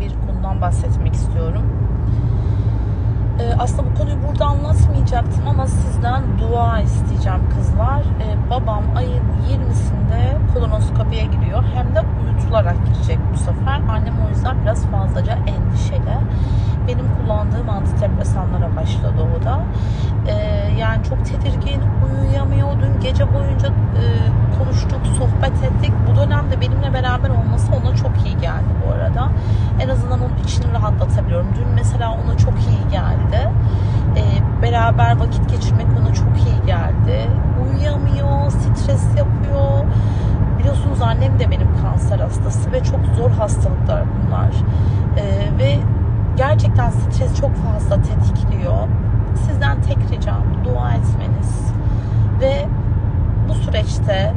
bir konudan bahsetmek istiyorum. Ee, aslında bu konuyu burada anlatmayacaktım ama sizden dua isteyeceğim kızlar. Ee, babam ayın 20'sinde kolonoskopiye giriyor. Hem de uyutularak girecek bu sefer. Annem o yüzden biraz fazlaca endişeli. Benim kullandığım antidepresanlara başladı o da. Ee, yani çok tedirgin, uyuyamıyor. Dün gece boyunca e, konuştuk, sohbet ettik. Bu dönemde benimle beraber olması ona çok iyi geldi bu arada. İçini rahatlatabiliyorum. Dün mesela ona çok iyi geldi. Ee, beraber vakit geçirmek ona çok iyi geldi. Uyuyamıyor, stres yapıyor. Biliyorsunuz annem de benim kanser hastası ve çok zor hastalıklar bunlar. Ee, ve gerçekten stres çok fazla tetikliyor. Sizden tek ricam dua etmeniz ve bu süreçte